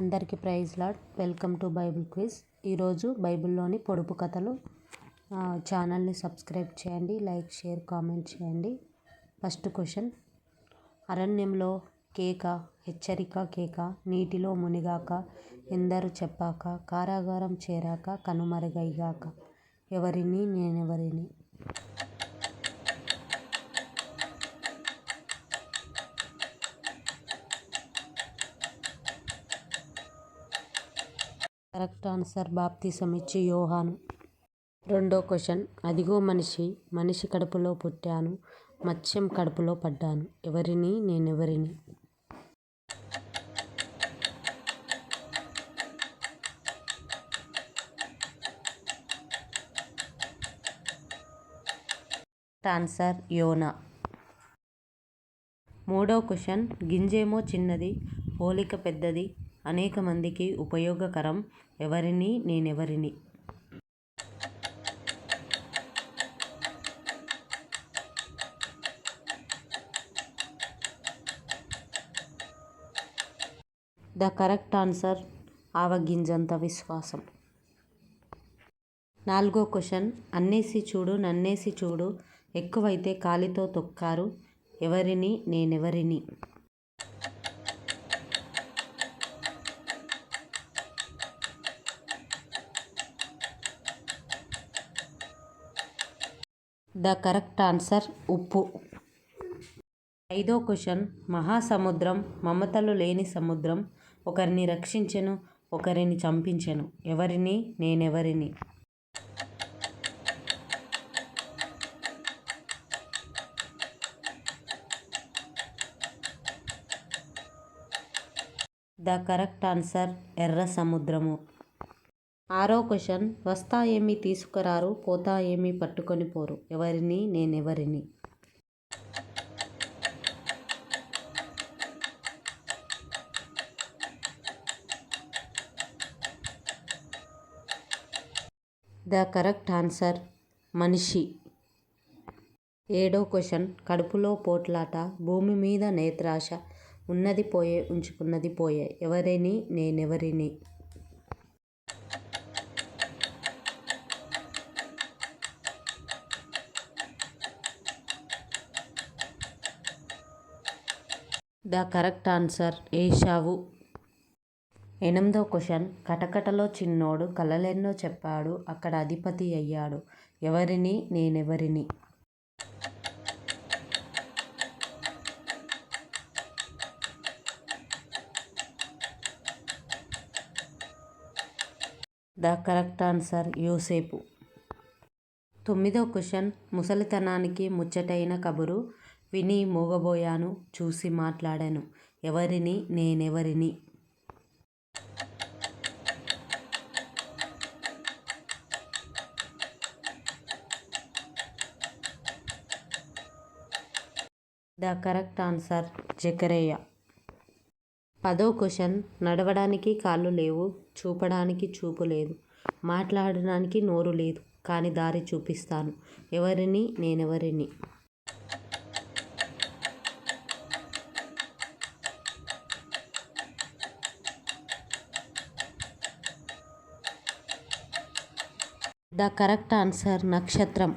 అందరికీ praise Lord. Welcome to Bible quiz. ఈరోజు బైబిల్లోని పొడుపు కథలు ఛానల్ని సబ్స్క్రైబ్ చేయండి లైక్ షేర్ కామెంట్ చేయండి. First question. అరణ్యంలో కేక హెచ్చరిక కేక నీటిలో మునిగాక ఎందరు చెప్పాక కారాగారం చేరాక కనుమరుగైగాక ఎవరిని? నేనెవరిని? కరెక్ట్ ఆన్సర్ బాప్తిసం ఇచ్చి యోహాను. రెండో క్వశ్చన్. అదిగో మనిషి మనిషి కడుపులో పుట్టాను మత్స్యం కడుపులో పడ్డాను. ఎవరిని? నేనెవరిని? ఆన్సర్ యోనా. మూడో క్వశ్చన్. గింజేమో చిన్నది పోలిక పెద్దది అనేక మందికి ఉపయోగకరం ఎవరిని నేనెవరిని. ద కరెక్ట్ ఆన్సర్ ఆవగింజంత విశ్వాసం. నాలుగో క్వశ్చన్ అన్నేసి చూడు నన్నేసి చూడు ఎక్కువైతే కాలితో తొక్కారు ఎవరిని నేనెవరిని? ద కరెక్ట్ ఆన్సర్ ఉప్పు. ఐదో క్వశ్చన్. మహాసముద్రం మమతలు లేని సముద్రం ఒకరిని రక్షించెను ఒకరిని చంపించెను. ఎవరిని? నేనెవరిని? ద కరెక్ట్ ఆన్సర్ ఎర్ర సముద్రము. ఆరో క్వశ్చన్ వస్తా ఏమి తీసుకురారు పోతా ఏమి పట్టుకొని పోరు. ఎవరిని? నేనెవరిని? ద కరెక్ట్ ఆన్సర్ మనిషి. ఏడో క్వశ్చన్ కడుపులో పోట్లాట భూమి మీద నేత్రాశ ఉన్నది పోయే ఉంచుకున్నది పోయే. ఎవరిని? నేనెవరిని? The correct answer. ఏషావు ఎనిమిదో క్వశ్చన్. కటకటలో చిన్నోడు కలలెన్నో చెప్పాడు. అక్కడ అధిపతి అయ్యాడు. ఎవరిని? నేనెవరిని? The correct answer. యూసేపు. తొమ్మిదో క్వశ్చన్. ముసలితనానికి ముచ్చటైన కబురు. విని మూగబోయాను చూసి మాట్లాడాను. ఎవరిని? నేనెవరిని? ద కరెక్ట్ ఆన్సర్ జకరేయ. పదో క్వశ్చన్. నడవడానికి కాళ్ళు లేవు చూపడానికి చూపు లేదు. మాట్లాడడానికి నోరు లేదు కానీ దారి చూపిస్తాను. ఎవరిని? నేనెవరిని? ద కరెక్ట్ ఆన్సర్ నక్షత్రం.